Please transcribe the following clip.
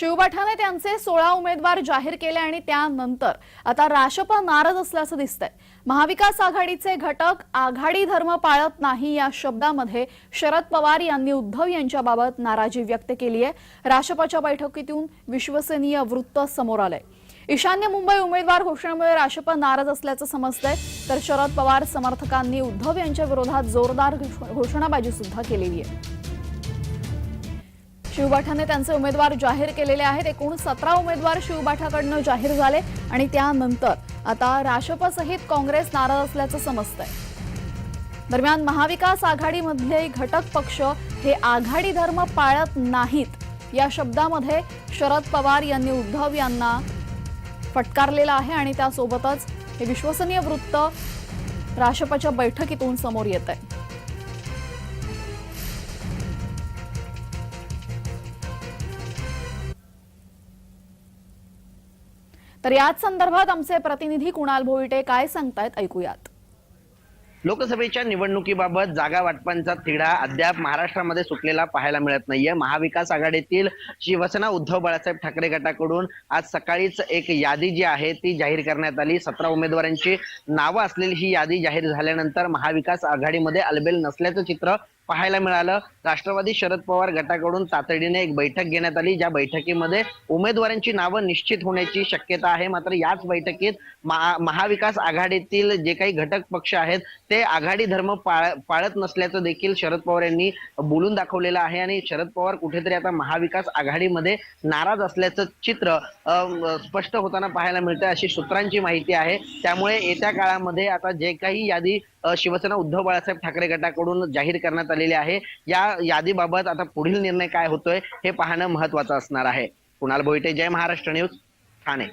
शिवबाठाने त्यांचे सोळा उमेदवार जाहीर केले आणि त्यानंतर आता राशप नाराज असल्याचं दिसतंय. महाविकास आघाडीचे घटक आघाडी धर्म पाळत नाही या शब्दामध्ये शरद पवार यांनी उद्धव यांच्याबाबत नाराजी व्यक्त केली आहे. राशपाच्या बैठकीतून विश्वसनीय वृत्त समोर आलंय. ईशान्य मुंबई उमेदवार घोषणेमुळे राशप नाराज असल्याचं समजतंय. तर शरद पवार समर्थकांनी उद्धव यांच्या विरोधात जोरदार घोषणाबाजी सुद्धा केलेली आहे. शिवबाठाने त्यांचे उमेदवार जाहीर केलेले आहेत. एकूण सतरा उमेदवार शिवबाठाकडनं जाहीर झाले आणि त्यानंतर आता राष्ट्रपसहित काँग्रेस नाराज असल्याचं समजतंय. दरम्यान महाविकास आघाडीमधले घटक पक्ष हे आघाडी धर्म पाळत नाहीत या शब्दामध्ये शरद पवार यांनी उद्धव यांना फटकारलेला आहे आणि त्यासोबतच हे विश्वसनीय वृत्त राष्ट्रपच्या बैठकीतून समोर येत आहे तर याच संदर्भात आमचे प्रतिनिधी कुणाल भोईटे काय सांगतायत ऐकूयात. लोकसभेच्या निवडणुकीबाबत जागा वाटपांचा तिढा अद्याप महाराष्ट्रामध्ये सुटलेला पाहायला मिळत नाहीये. महाविकास आघाडीतील शिवसेना उद्धव बाळासाहेब ठाकरे गटाकडून आज सकाळीच एक यादी जी आहे ती जाहीर करण्यात आली. सतरा उमेदवारांची नावं असलेली ही यादी जाहीर झाल्यानंतर महाविकास आघाडीमध्ये अलबेल नसल्याचं चित्र पाहायला मिळालं. राष्ट्रवादी शरद पवार गटाकडून तातडीने एक बैठक घेण्यात आली. ज्या बैठकीमध्ये उमेदवारांची नावं निश्चित होण्याची शक्यता आहे. मात्र याच बैठकीत महा- महाविकास आघाडीतील जे काही घटक पक्ष आहेत ते आघाडी धर्म पाळ- पाळत नसल्याचं देखील शरद पवार यांनी बोलून दाखवलेलं आहे. आणि शरद पवार कुठेतरी आता महाविकास आघाडीमध्ये नाराज असल्याचं चित्र अं, स्पष्ट होताना पाहायला मिळतं अशी सूत्रांची माहिती आहे. त्यामुळे येत्या काळामध्ये आता जे काही यादी शिवसेना उद्धव बाळासाहेब ठाकरे गटाकडून जाहीर करण्यात आली आलेली आहे. या यादीबाबत आता पुढील निर्णय काय होतोय हे पाहणं महत्वाचं असणार आहे. कुणाल भोईटे जय महाराष्ट्र न्यूज ठाणे.